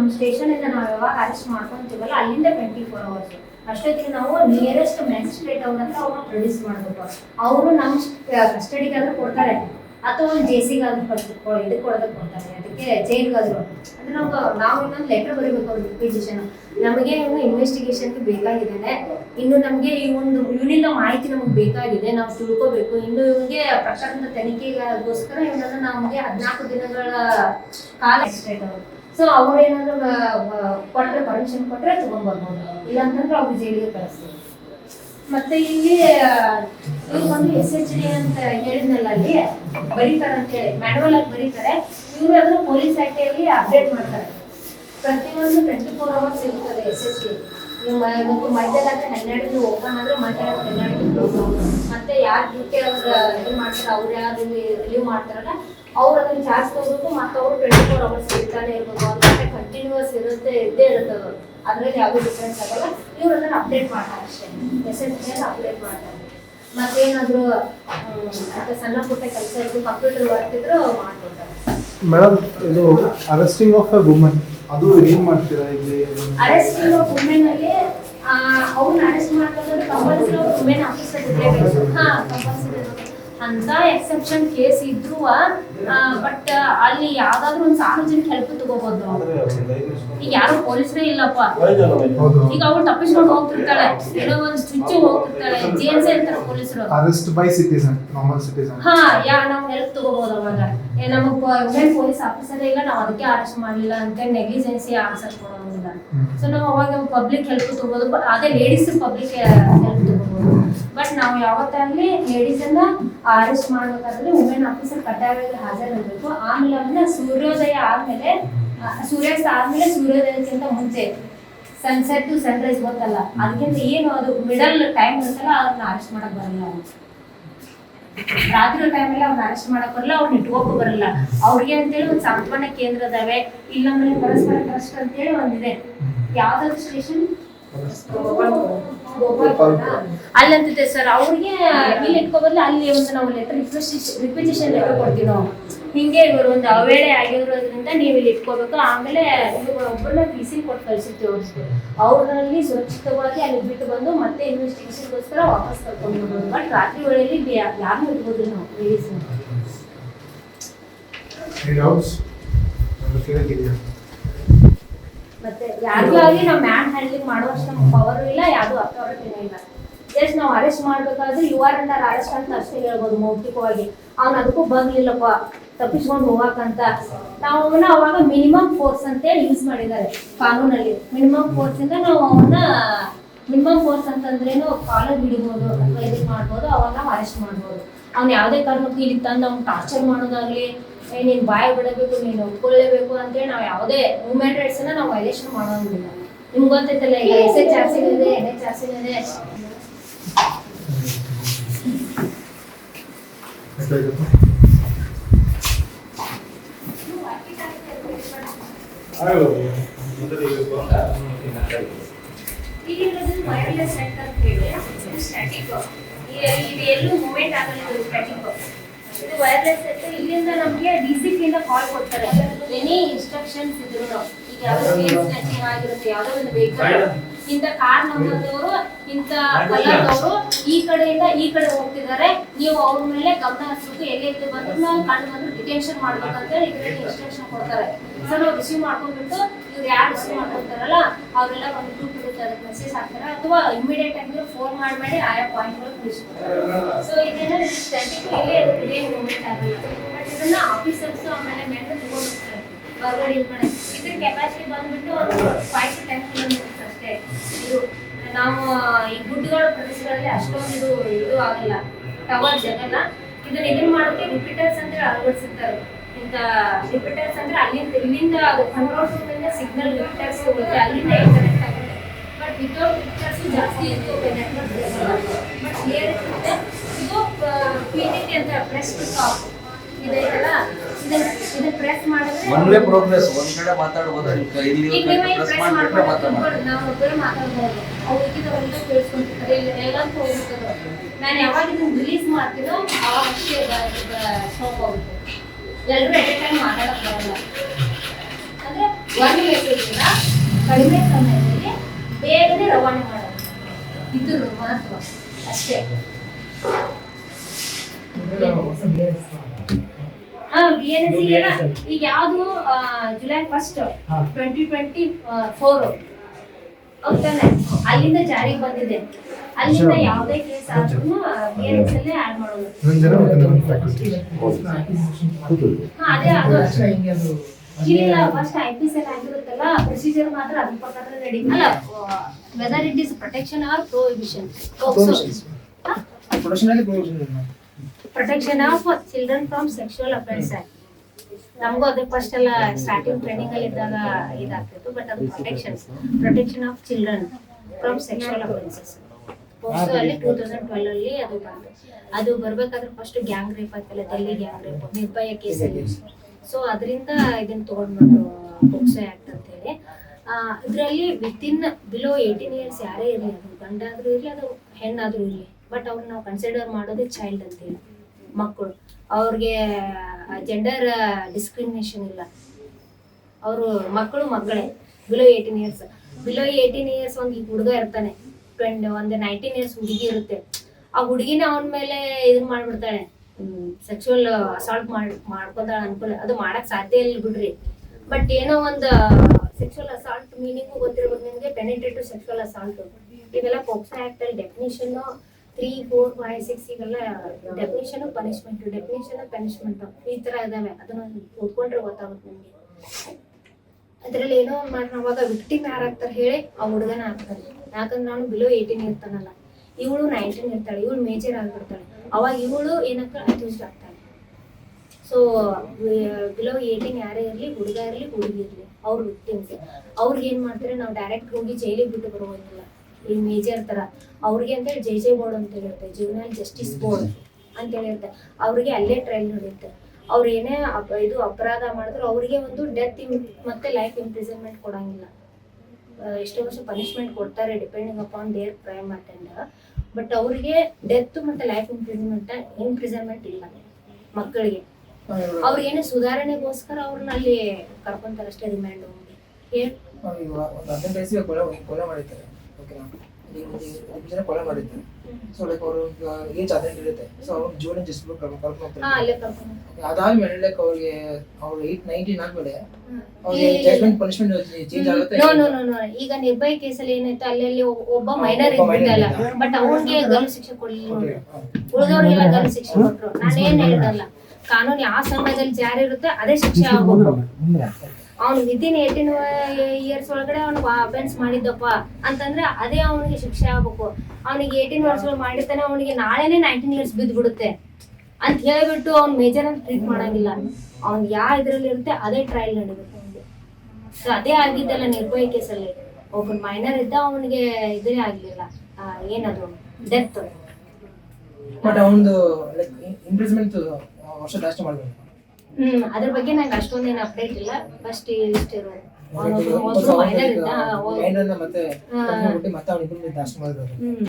ನಮ್ಮ ಸ್ಟೇಷನ್ ಇಂದ ನಾವು ಯಾವಾಗ ಅರೆಸ್ಟ್ ಮಾಡ್ಕೊಂತೀವಲ್ಲ, ಅಲ್ಲಿಂದ ಟ್ವೆಂಟಿ ಫೋರ್ ಅವರ್ಸ್ ಅಷ್ಟೊತ್ತಿಗೆ ನಾವು ನಿಯರೆಸ್ಟ್ ಮ್ಯಾಜಿಸ್ಟ್ರೇಟ್ ಅವ್ರ ಹತ್ರ ಅವ್ರನ್ನ ಪ್ರೊಡ್ಯೂಸ್ ಮಾಡಬೇಕು. ಅವರು ನಮ್ಮ ಕಸ್ಟಡಿಗಾದ್ರೂ ಕೊಡ್ತಾರೆ. ಅಥವಾ ಒಂದು ಜೇಸಿಗಾದ್ರೂ ಕೊಡ್ತಾರೆ ಇದಕ್ಕೆ ಕೊಡೋದಕ್ಕೆ ಕೊಡ್ತಾರೆ. ಅದಕ್ಕೆ ಜೈಲ್ಗಾದ್ರು ಅಂದ್ರೆ ನಾವು ನಾವು ಇನ್ನೊಂದು ಲೆಟರ್ ಬರೀಬೇಕು ಅವ್ರ ರಿಕ್ವಿಸಿಷನ್ ನಮಗೆ ಇನ್ನು ಇನ್ವೆಸ್ಟಿಗೇಷನ್ಗೆ ಬೇಕಾಗಿದೆ ಇನ್ನು ನಮಗೆ ಈ ಒಂದು ಇವನಿಂದ ಮಾಹಿತಿ ನಮಗೆ ಬೇಕಾಗಿದೆ. ನಾವು ತಿಳ್ಕೋಬೇಕು. ಇನ್ನು ಇವನಿಗೆ ಪ್ರಕರಣದ ತನಿಖೆಗೋಸ್ಕರ ಇವನನ್ನು ನಮಗೆ ಹದಿನಾಲ್ಕು ದಿನಗಳ ಕಾಲ ಎಕ್ಸ್ಟ್ರೇಟ್ ಅವರು ಸೊ ಅವ್ರು ಏನಾದ್ರು ಕೊಟ್ಟರೆ ಪರ್ಮಿಷನ್ ಕೊಟ್ಟರೆ ತಗೊಂಡ್ಬರ್ಬೋದು. ಇಲ್ಲ ಅಂತಂದ್ರೆ ಅವ್ರು ಜೈಲಿಗೆ ಕಳಿಸ್ತೀವಿ ಮತ್ತೆ ಇಲ್ಲಿ ಒಂದು ಎಸ್ ಎಚ್ ಡಿ ಅಂತ ಹೇಳಿದ್ನಲ್ಲ ಅಲ್ಲಿ, ಬರೀತಾರೆ ಅಂತ ಹೇಳಿ ಮ್ಯಾನುವಲ್ ಆಗಿ ಬರೀತಾರೆ. ಇವ್ರು ಅದನ್ನು ಪೊಲೀಸ್ ಆಕ್ಟಿಯಲ್ಲಿ ಅಪ್ಡೇಟ್ ಮಾಡ್ತಾರೆ. ಪ್ರತಿಯೊಂದು ಟ್ವೆಂಟಿ ಫೋರ್ ಅವರ್ಸ್ ಇರ್ತದೆ ಎಸ್ ಎಚ್ ಡಿ ಇವತ್ತು ಮಧ್ಯರಾತ್ರಿ ಹನ್ನೆರಡು ಓಪನ್ ಆದ್ರೆ ಮಧ್ಯಾಹ್ನ ಹನ್ನೆರಡು ಮತ್ತೆ ಯಾರು ಡ್ಯೂಟಿ ಅವ್ರ ಇದು ಮಾಡ್ತಾರೆ, ಅವ್ರು ಯಾರು ರಿಲೀವ್ ಮಾಡ್ತಾರಲ್ಲ, ಅವ್ರು ಅದನ್ನ ಚಾರ್ಜ್ ತಗೋಬೇಕು ಮತ್ತೆ ಅವ್ರು ಟ್ವೆಂಟಿ ಫೋರ್ ಅವರ್ಸ್ ಇರ್ತಾನೆ ಇರ್ಬೋದು. ಮತ್ತೆ ಕಂಟಿನ್ಯೂಸ್ ಇರುತ್ತೆ, ಇದ್ದೇ ಇರುತ್ತೆ ಅದು. ಅದ್ರಲ್ಲಿ ಯಾವುದೇ ಡಿಫ್ರೆನ್ಸ್ ಆಗಲ್ಲ. ಇವ್ರು ಅದನ್ನ ಅಪ್ಡೇಟ್ ಮಾಡ್ತಾರೆ ಅಷ್ಟೇ. ಎಸ್ ಮೇಲೆ ಅಪ್ಡೇಟ್ ಮಾಡ್ತಾರೆ. ಮತ್ತೇನಾದ್ರು ಮತ್ತೆ ಸಣ್ಣ ಪುಟ್ಟ ಕೆಲಸ ಇದ್ದು ಕಂಪ್ಯೂಟರ್ ವರ್ಕ್ ಇದ್ರು ಮಾಡ್ಕೊಡ್ತಾರೆ. ಮೇಡಮ್ ಇದು ಅರೆಸ್ಟಿಂಗ್ ಆಫ್ ಅ ವುಮನ್ ಅದು ಏನ್ ಮಾಡ್ತೀರಾ ಇಲ್ಲಿ? ಅರೆಸ್ಟ್ ವುಮೆನ್ ಅಲ್ಲಿ ಅವ್ರನ್ನ ಅರೆಸ್ಟ್ ಮಾಡ್ಬೇಕಾದ್ರೆ ಕಂಪಲ್ಸರಿ ವುಮೆನ್ ಆಫೀಸರ್ ಇರಲೇಬೇಕು ಹಾ ಕಂಪಲ್ಸರಿ ಅಂತ ಎಕ್ಸೆಪ್ಷನ್ ಕೇಸ್ ಇದ್ರು ಬಟ್ ಅಲ್ಲಿ ಯಾವ್ದಾದ್ರು ಒಂದು ಸಾರ್ವಜನಿಕ ಹೆಲ್ಪ್ ತಗೋಬಹುದು ಈಗ ಯಾರು ಪೊಲೀಸರೇ ಇಲ್ಲಪ್ಪ. ಈಗ ಅವ್ರು ತಪ್ಪಿಸ್ಕೊಂಡು ಹೋಗ್ತಿರ್ತಾಳೆ ಏನೋ ಒಂದು ಸ್ವಿಚ್ ಹೋಗ್ತಿರ್ತಾಳೆ ಜೇನ್ಸ್ ಇರ್ತಾರೆ ಪೊಲೀಸರು. Arrest by citizen normal citizen ಹಾ ಯಾ ನಾವು ಹೆಲ್ಪ್ ತಗೋಬಹುದು ಅವಾಗ. ಏ ನಮಗ್ ವುಮೆನ್ ಪೊಲೀಸ್ ಆಫೀಸರ್ ಇಲ್ಲ ನಾವು ಅದಕ್ಕೆ ಅರೆಸ್ಟ್ ಮಾಡಲಿಲ್ಲ ಅಂತ ನೆಗ್ಲಿಜೆನ್ಸಿ ಆನ್ಸರ್ ಕೊಡೋದಿಲ್ಲ ಸೊ ನಾವು ಅವಾಗ ಪಬ್ಲಿಕ್ ಹೆಲ್ಪ್ ತಗೋದು ಬ- ಅದೇ ಲೇಡೀಸ್ ಪಬ್ಲಿಕ್ ತಗೋಬಹುದು ಬಟ್ ನಾವು ಯಾವತ್ತಾಗ್ಲಿ ಲೇಡೀಸ್ ಅನ್ನ ಅರೆಸ್ಟ್ ಮಾಡ್ಬೇಕಾದ್ರೆ ವುಮೆನ್ ಆಫೀಸರ್ ಕಡ್ಡಾಯವಾಗಿ ಹಾಜರಿರ್ಬೇಕು. ಆಮೇಲೆ ಅವನ್ನ ಸೂರ್ಯೋದಯ ಆದ್ಮೇಲೆ ಸೂರ್ಯಾಸ್ತ ಆದ್ಮೇಲೆ ಸೂರ್ಯೋದಯಕ್ಕಿಂತ ಮುಂಚೆ ಸನ್ಸೆಟ್ ಟು ಸನ್ರೈಸ್ ಗೊತ್ತಲ್ಲ. ಅದಕ್ಕಿಂತ ಏನು ಅದು ಮಿಡಲ್ ಟೈಮ್ ಇರುತ್ತಲ್ಲ ಅದನ್ನ ಅರೆಸ್ಟ್ ಮಾಡಕ್ ಬರಲ್ಲ. ರಾತ್ರಿ ಟೈಮಲ್ಲಿ ಅವ್ನ ಅರೆಸ್ಟ್ ಮಾಡಕ್ ಬರಲ್ಲ ಅವ್ರನ್ನ ಇಟ್ಕೋಕ್ ಬರಲ್ಲ. ಅವ್ರಿಗೆ ಅಂತೇಳಿ ಒಂದು ಸಾಂತ್ವನ ಕೇಂದ್ರ ಇದಾವೆ ಇಲ್ಲ ಪರಸ್ಪರ ಟ್ರಸ್ಟ್ ಅಂತೇಳಿ ಒಂದಿದೆ. ಯಾವ್ದಾದ್ರು ಸ್ಟೇಷನ್ ಅಲ್ಲಂತಿದೆ ಸರ್ ಅವ್ರಿಗೆ ಇಲ್ಲಿ ಇಟ್ಕೋಬಲ್ಲ ಅಲ್ಲಿ ಒಂದು ನಾವು ಲೆಟರ್ ರಿಕ್ವೆಸ್ಟೇಷನ್ ಲೆಟರ್ ಕೊಡ್ತೀವಿ ನಾವು. ಹಿಂಗೆ ಇವರು ಒಂದು ಅವೇಳೆ ಆಗಿರೋದ್ರಿಂದ ನೀವು ಇಲ್ಲಿ ಇಟ್ಕೋಬೇಕು. ಆಮೇಲೆ ಒಬ್ಬರನ್ನ ಪಿ ಸಿ ಕೊಟ್ಟು ಕಳಿಸಿರ್ತೀವಿ ಅವ್ರಲ್ಲಿ ಸುರಕ್ಷಿತವಾಗಿ ಅಲ್ಲಿ ಬಿಟ್ಟು ಬಂದು ಮತ್ತೆ ಇನ್ವೆಸ್ಟಿಗೇಷನ್ಗೋಸ್ಕರ ವಾಪಸ್ ಕರ್ಕೊಂಡು ಬಟ್ ರಾತ್ರಿ ವೇಳೆಯಲ್ಲಿ ಯಾರನ್ನೂ ಇಟ್ಬೋದು ನಾವು ಕೇಳಕ್ಕಿದೆಯಾ ಮತ್ತೆ ಯಾರಿಗೂ ಆಗಲಿ ನಾವು ಮ್ಯಾನ್ ಹ್ಯಾಂಡ್ಲಿಂಗ್ ಮಾಡುವಷ್ಟು ಪವರ್ ಇಲ್ಲ ಯಾವುದು ಅಥಾರಿಟಿನೂ ಇಲ್ಲ. ಜಸ್ಟ್ ನಾವು ಅರೆಸ್ಟ್ ಮಾಡ್ಬೇಕಾದ್ರೆ ಯು ಆರ್ ಅಂಡರ್ ಅರೆಸ್ಟ್ ಅಂತ ಅಷ್ಟೇ ಹೇಳ್ಬೋದು ಮೌಖಿಕವಾಗಿ. ಅವ್ನು ಅದಕ್ಕೂ ಬರ್ಲಿಲ್ಲಪ್ಪ ತಪ್ಪಿಸ್ಕೊಂಡು ಹೋಗಕ್ಕಂತ ನಾವು ಅವನ್ನ ಅವಾಗ ಮಿನಿಮಮ್ ಫೋರ್ಸ್ ಅಂತ ಯೂಸ್ ಮಾಡಿದ್ದಾರೆ ಕಾನೂನಲ್ಲಿ. ಮಿನಿಮಮ್ ಫೋರ್ಸ್ ಇಂದ ನಾವು ಅವನ್ನ ಮಿನಿಮಮ್ ಫೋರ್ಸ್ ಅಂತಂದ್ರೇನು ಕಾಲರ್ ಹಿಡಿಬೋದು ಅಥವಾ ಇದಕ್ಕೆ ಮಾಡ್ಬೋದು, ಅವಾಗ ಅರೆಸ್ಟ್ ಮಾಡ್ಬೋದು. ಅವ್ನು ಯಾವುದೇ ಕಾರಣಕ್ಕೂ ಇಲ್ಲಿ ತಂದು ಅವ್ನು ಟಾರ್ಚರ್ ಮಾಡೋದಾಗ್ಲಿ ನೀನು ಬಾಯಿ ಬಿಡಬೇಕು ನೀನು ಒಪ್ಕೊಳ್ಳೇಬೇಕು ಅಂತೇಳಿ ನಾವು ಯಾವುದೇ ಹ್ಯೂಮನ್ ರೈಟ್ಸ್ ನಾವು ವೈಲೇಷನ್ ಮಾಡೋದಿಲ್ಲ ನಿಮ್ಗೆ ಗೊತ್ತೈತಲ್ಲ ಈಗ ಎಸ್ ಎಚ್ ಆರ್ ಸಿ ಇದೆ ಎನ್ ಎಚ್ ಆರ್ ಸಿ ಇದೆ ಇದು ಎಲ್ಲೂ ಮೂವ್ಮೆಂಟ್ ಆಗಲ್ಲ ಸ್ಟ್ಯಾಟಿಕ್ ಇದು ವೈರ್ಲೆಸ್ ಸೆಟ್ ಇಲ್ಲಿಂದ ನಮಗೆ ಡಿ ಸಿ ಪಿಯಿಂದ ಕಾಲ್ ಕೊಡ್ತಾರೆ. ಎನಿ ಇನ್ಸ್ಟ್ರಕ್ಷನ್ಸ್ ಇದ್ರು ಈಗ ಯಾವ್ದೋ ಸ್ಟ್ಯಾಚಿಂಗ್ ಆಗಿರುತ್ತೆ ಯಾವುದೋ ಒಂದು ವೆಹಿಕಲ್ ಇಂಥ ಕಾರ್ ನಂಬರ್ದವರು ಇಂಥ ಕಲರ್ದವರು ಈ ಕಡೆಯಿಂದ ಈ ಕಡೆ ಹೋಗ್ತಿದ್ದಾರೆ. ನೀವು ಅವ್ರ ಮೇಲೆ ಗಮನ ಹರಿಸ್ಬೇಕು ಎಲ್ಲೆಲ್ಲಿ ಬಂದ್ರು ನಾವು ಕಂಡು ಬಂದ್ರು ಡಿಟೆನ್ಷನ್ ಮಾಡ್ಬೇಕಂತೇಳಿ ಇದರಲ್ಲಿ ಇನ್ಸ್ಟ್ರಕ್ಷನ್ ಕೊಡ್ತಾರೆ. ಸೊ ನಾವು ರಿಸೀವ್ ಮಾಡ್ಕೊಂಡ್ಬಿಟ್ಟು ಇವ್ರು ಯಾರು ರಿಸೀವ್ ಮಾಡ್ಕೊತಾರಲ್ಲ ಅವರೆಲ್ಲ ಒಂದು ಗ್ರೂಪ್ ಇರುತ್ತೆ, ಅದಕ್ಕೆ ಮೆಸೇಜ್ ಹಾಕ್ತಾರೆ. ಅಥವಾ ಇಮಿಡಿಯೇಟ್ ಆಗಿ ಫೋನ್ ಮಾಡಬೇಡಿ ಆಯಾ ಪಾಯಿಂಟ್ಗಳು ತಿಳಿಸ್ಕೊಡ್ತಾರೆ ಸೊ ಇದೆಲ್ಲ ಸ್ಟ್ಯಾಟಿಕ್ ಇರುತ್ತೆ ಇದೇ ಮೂಮೆಂಟ್ ಆಗಲ್ಲ. ಬಟ್ ಇದನ್ನ ಆಫೀಸರ್ಸ್ ಆಮೇಲೆ ಮೇಲೆ ತಗೊಂಡಿರ್ತಾರೆ ಹೊರಗಡೆ ಇದು ಮಾಡಿ ಇದ್ರ ಕೆಪಾಸಿಟಿ ಬಂದ್ಬಿಟ್ಟು ಒಂದು ಫೈವ್ ಟು ಟೆನ್ ಕಿಲೋಮೀಟರ್ಸ್ ಅಷ್ಟೇ. ಇದು, ನಾವು ಈ ಗುಡ್ಡಗಳ ಪ್ರದೇಶಗಳಲ್ಲಿ ಅಷ್ಟೊಂದು ಇದು ಇದು ಆಗಲ್ಲ. ಟವರ್ ಜಗಲ್ಲ ಇದನ್ನ ಇದನ್ನ ಮಾಡೋಕೆ ರಿಪೀಟರ್ಸ್ ಅಂತೇಳಿ ಅಳವಡಿಸಿರ್ತಾರೆ. ರಿಪೀಟರ್ಸ್ ಅಂದ್ರೆ ಅಲ್ಲಿಂದ ಇಲ್ಲಿಂದ ರೂಮಿಂದ ಸಿಗ್ನಲ್ ರಿಪೀಟರ್ಸ್ ಹೋಗುತ್ತೆ. ಅಲ್ಲಿಂದ ಕನೆಕ್ಟ್ ಆಗುತ್ತೆ. ಬಟ್ ವಿತೌಟ್ ರಿಪೀಟರ್ಸ್ ಜಾಸ್ತಿ ಇತ್ತು ನೆಟ್ವರ್ಕ್ ಬಟ್ ಕ್ಲಿಯರ್ ಇರುತ್ತೆ ಇದು ಪಿ ಟಿ ಟಿ ಅಂತ ಪ್ರೆಸ್ ಸ್ಟಾಪ್ ಇದೈತಲ್ಲ ಇದನ್ನ ಇದನ್ನ ಪ್ರೆಸ್ ಮಾಡಿದ್ರೆ ಒನ್ ವೇ ಪ್ರೋಗ್ರೆಸ್ ಒಂದ್ ಕಡೆ ಮಾತಾಡ್ಬೋದು. ಈಗ ಇಲ್ಲಿ ಪ್ರೆಸ್ ನಾವು ಒಬ್ಬರೇ ಕೇಳಿಸ್ಕೊಂತಿರ್ತಾರೆ ಇಲ್ಲ ಎಲ್ಲರೂ ಹೋಗ್ಬಿಡ್ತಾರೆ ನಾನು ಯಾವಾಗ ಇದನ್ನ ರಿಲೀಸ್ ಮಾಡ್ತೀನೋ ಅವಾಗ ಅಷ್ಟೇ ಸ್ಟಾಪ್ ಆಗುತ್ತೆ. ಎಲ್ಲರೂ ಎಟ್ ಟೈಮ್ ಮಾತಾಡಕ್ ಬರಲ್ಲ. ಅಂದ್ರೆ ಒಂದು ಮೆಸೇಜ್ ಕಡಿಮೆ ಸಮಯದಲ್ಲಿ ಬೇಗನೆ ರವಾನೆ ಮಾಡೋದು ಇದು ಮಹತ್ವ ಅಷ್ಟೇ. ಹಾ ಬಿ ಎನ್ ಎಸ್ ಈಗ ಯಾವುದು July first twenty twenty four ಹೌದಾನೆ ಅಲ್ಲಿಂದ ಜಾರಿಗೆ ಬಂದಿದೆ. ಅಲ್ಲಿಂದ ಯಾವುದೇ ಕೇಸ್ ಆದ್ರೂ ಬಿ ಎನ್ ಎಸ್ ಅಲ್ಲೇ ಆಡ್ ಮಾಡೋದು. ಹಾ ಅದೇ ಅದು. ಇಲ್ಲ ಫಸ್ಟ್ ಐ ಪಿ ಎಲ್ ಆಗಿರುತ್ತಲ್ಲ ಪ್ರೊಸೀಜರ್ ಮಾತ್ರ ಅದ್ರ ಪ್ರಕಾರ ಅಲ್ಲ whether it is protection or prohibition protection of children from sexual offence ನಮಗೂ ಅದೇ ಫಸ್ಟ್ ಎಲ್ಲ ಸ್ಟಾರ್ಟಿಂಗ್ ಟ್ರೈನಿಂಗ್ ಅಲ್ಲಿ ಇದ್ದಾಗ ಇದಾಗ್ತಿತ್ತು ಬಟ್ ಅದು protection protection of children from sexual offences POCSO ಅಲ್ಲಿ ಟೂ ತೌಸಂಡ್ ಟ್ವೆಲ್ ಅಲ್ಲಿ ಅದು ಬಂತು. ಅದು ಬರ್ಬೇಕಾದ್ರೆ ಫಸ್ಟ್ ಗ್ಯಾಂಗ್ ರೇಪ್ ಆಯ್ತಲ್ಲ ದೆಲ್ಲಿ ಗ್ಯಾಂಗ್ ರೇಪ್ ನಿರ್ಭಯ ಕೇಸಲ್ಲಿ. ಸೊ ಅದರಿಂದ ಇದನ್ನ ತಗೊಂಡ್ಬಂದು ಪೋಕ್ಸೋ ಆಕ್ಟ್ ಅಂತ ಹೇಳಿ ಇದರಲ್ಲಿ ವಿತಿನ್ ಬಿಲೋ ಏಯ್ಟೀನ್ ಇಯರ್ಸ್ ಯಾರೇ ಇರಲಿ ಅದು ಗಂಡಾದ್ರೂ ಇರಲಿ ಅದು ಹೆಣ್ಣಾದ್ರೂ ಇರಲಿ ಬಟ್ ಅವ್ರನ್ನ ನಾವು ಕನ್ಸಿಡರ್ ಮಾಡೋದೇ ಚೈಲ್ಡ್ ಅಂತೇಳಿ ಮಕ್ಕಳು ಅವ್ರಿಗೆ ಜೆಂಡರ್ ಡಿಸ್ಕ್ರಿಮಿನೇಷನ್ ಇಲ್ಲ. ಅವರು ಮಕ್ಕಳು ಮಕ್ಕಳೇ below eighteen years below eighteen years ಒಂದು ಹುಡುಗ ಇರ್ತಾನೆ ಟ್ವೆಂಟಿ ಒಂದು ನೈನ್ಟೀನ್ ಇಯರ್ಸ್ ಹುಡುಗಿ ಇರುತ್ತೆ. ಆ ಹುಡುಗಿನ ಅವನ ಮೇಲೆ ಇದನ್ ಮಾಡ್ಬಿಡ್ತಾಳೆ. ಸೆಕ್ಷುವಲ್ ಅಸಾಲ್ಟ್ ಮಾಡ್, ಮಾಡ್ಕೊತಾಳೆ ಅನ್ಕೊಳ್ಳಿ ಅದು ಮಾಡಕ್ ಸಾಧ್ಯ ಇಲ್ಲ ಬಿಡ್ರಿ. ಬಟ್ ಏನೋ ಒಂದು ಸೆಕ್ಷುವಲ್ ಅಸಾಲ್ಟ್ ಮೀನಿಂಗು ಗೊತ್ತಿರ್ಬೋದು ನಿಮಗೆ? ಪೆನಿಟ್ರೇಟಿವ್ ಸೆಕ್ಷುವಲ್ ಅಸಾಲ್ಟ್ ಇವೆಲ್ಲ ಪೋಕ್ಸೋ ಆಕ್ಟ್ ಅಲ್ಲಿ definition three four five six ಇವೆಲ್ಲ ಡೆಫಿನಿಷನ್ ಪನಿಷ್ಮೆಂಟ್ ಡೆಫಿನಿಷನ್ ಪನಿಷ್ಮೆಂಟ್ ಈ ತರ ಇದಾವೆ. ಅದನ್ನ ಓದ್ಕೊಂಡ್ರೆ ಗೊತ್ತಾಗುತ್ತೆ ನಿಮ್ಗೆ. ಅದ್ರಲ್ಲಿ ಏನೋ ಒಂದ್ ಮಾಡ್ರಿ ಅವಾಗ ವಿಕ್ಟಿಮ್ ಹೇಳಿ ಆ ಹುಡುಗನ ಆಗ್ತಾರೆ ಯಾಕಂದ್ರೆ ನಾನು ಬಿಲೋ ಏಯ್ಟೀನ್ ಇರ್ತಾನಲ್ಲ, ಇವಳು ನೈನ್ಟೀನ್ ಇರ್ತಾಳೆ, ಇವಳು ಮೇಜರ್ ಆಗಿರ್ತಾಳೆ ಅವಾಗ ಇವಳು ಏನಕ್ಕ ಅಕ್ಯೂಸ್ಡ್ ಆಗ್ತಾಳೆ. ಸೊ ಬಿಲೋ ಏಯ್ಟೀನ್ ಯಾರೇ ಇರಲಿ, ಹುಡುಗ ಇರಲಿ, ಹುಡುಗಿ ಇರಲಿ, ಅವ್ರ ವಿಕ್ಟಿಮ್ಸ್ ಅವ್ರಿಗೆ ಏನ್ ಮಾಡ್ತಾರೆ, ನಾವು ಡೈರೆಕ್ಟ್ ಹೋಗಿ ಜೈಲಿಗೆ ಬಿಟ್ಟು ಬರೋದಿಲ್ಲ ಈ ಮೇಜರ್ ತರ. ಅವ್ರಿಗೆ ಅಂತೇಳಿ ಜೆ ಜೆ ಬೋರ್ಡ್ ಅಂತ ಹೇಳಿರ್ತಾರೆ ಜೀವನಲ್ ಜಸ್ಟಿಸ್ ಬೋರ್ಡ್ ಅಂತ ಹೇಳಿರ್ತಾರೆ. ಅವ್ರಿಗೆ ಅಲ್ಲೇ ಟ್ರೈಲ್ ನಡೆಯುತ್ತೆ. ಅವ್ರು ಏನೇ ಇದು ಅಪರಾಧ ಮಾಡಿದ್ರು ಅವರಿಗೆ ಒಂದು ಡೆತ್ ಮತ್ತೆ ಲೈಫ್ ಇಂಪ್ರಿಸನ್ಮೆಂಟ್ ಕೊಡಂಗಿಲ್ಲ. ಎಷ್ಟೋ ವರ್ಷ ಪನಿಷ್ಮೆಂಟ್ ಕೊಡ್ತಾರೆ depending upon their crime attend but ಅವರಿಗೆ ಡೆತ್ ಮತ್ತೆ ಲೈಫ್ ಇಂಪ್ರಿಸನ್ಮೆಂಟ್ ಇಂಪ್ರಿಸನ್ಮೆಂಟ್ ಇಲ್ಲ. ಮಕ್ಕಳಿಗೆ. ಅವ್ರ ಏನೇ ಸುಧಾರಣೆಗೋಸ್ಕರ ಅವ್ರನ್ನ ಅಲ್ಲಿ ಕರ್ಕೊಂತಾರಷ್ಟೇ ರಿಮ್ಯಾಂಡ್ ಹೋಗಿ. ಕೊಲೆ ಕೊಲೆ ಕೊಲೆ ಮಾಡಿರ್ತಾರೆ ಸೊ ಲೈಕ್ ಅವರು ಏಜ್ ಹದಿನೆಂಟು ಇರುತ್ತೆ ಸೊ ಅವ್ರ ಜೀವನ ಜಸ್ಟ್ ಕರ್ಕೊಂಡು ಹೋಗ್ತಾರೆ ಅದಾದ್ಮೇಲೆ ಲೈಕ್ ಅವ್ರಿಗೆ ಅವ್ರು ಏಟ್ ನೈನ್ಟೀನ್ ಆದ್ಮೇಲೆ ಈಗ ನಿರ್ಭಯ ಕೇಸಲ್ಲಿ ಏನಾಯ್ತು ಅಲ್ಲಿ ಒಬ್ಬ- ಮೈನರ್ ಇದ್ದಿದ್ದಲ್ಲ ಬಟ್ ಅವನಿಗೆ ಗರ್ಲ್ ಶಿಕ್ಷೆ ಕೊಡ್ಲಿಲ್ಲ. ಉಳಿದವ್ರಿಗೆಲ್ಲ ಗರ್ಲ್ ಶಿಕ್ಷೆ ಕೊಟ್ರು. ನಾನೇನ್ ಹೇಳ್ದಲ್ಲ? ಕಾನೂನು ಯಾವ ಸಮಯದಲ್ಲಿ ಜಾರಿ ಇರುತ್ತೆ ಅದೇ ಶಿಕ್ಷೆ ಆಗ್ಬೇಕು. ಅವ್ನು ವಿದಿನ್ ಏಟೀನ್ ಇಯರ್ಸ್ ಒಳಗಡೆ ಅವ್ನು ಅಫೆನ್ಸ್ ಮಾಡಿದ್ದಪ್ಪ ಅಂತಂದ್ರೆ ಅದೇ ಅವನಿಗೆ ಶಿಕ್ಷೆ ಆಗ್ಬೇಕು. ಅವನಿಗೆ ಏಯ್ಟೀನ್ ವರ್ಷ ಮಾಡಿರ್ತಾನೆ, ಅವನಿಗೆ ನಾಳೆನೆ ನೈನ್ಟೀನ್ ಇಯರ್ಸ್ ಬಿದ್ದು ಬಿಡುತ್ತೆ ಅಂತ ಹೇಳ್ಬಿಟ್ಟು ಅವ್ನ್ ಮೇಜರ್ ಅಂತ ಟ್ರೀಟ್ ಮಾಡಂಗಿಲ್ಲ. ಅವ್ನ್ ಯಾವ ಇದ್ರಲ್ಲಿ ಇರುತ್ತೆ, ಅದೇ ಟ್ರಯಲ್ ನಡೀಬೇಕು ಅವ್ನಿಗೆ. ಸೊ ಅದೇ ಆಗಿದ್ದಲ್ಲ ನಿರ್ಭಯ ಕೇಸಲ್ಲಿ. ಒಬ್ಬ ಮೈನರ್ ಇದ್ದ ಅವನಿಗೆ ಇದೇ ಆಗ್ಲಿಲ್ಲ. ಏನದು? ಡೆತ್ ಬಟ್ ಅವನದು ಲೈಕ್ ಇಂಪ್ರೂವ್ಮೆಂಟ್ ವರ್ಷ ಜಾಸ್ತಿ ಮಾಡಬೇಕು. ಹ್ಮ್ ಅದ್ರ ಬಗ್ಗೆ ನಂಗೆ ಅಷ್ಟೊಂದೇನು ಅಪ್ಡೇಟ್ ಇಲ್ಲ. ಫಸ್ಟ್ ಇಷ್ಟ ಇರೋದು. ಒಬ್ರು ಮೈನರ್ ಇದ್ದ. ಏನನ್ನ ಮತ್ತೆ. ಬಿಟ್ಟು ಮತ್ತೆ ಹ್ಮ್.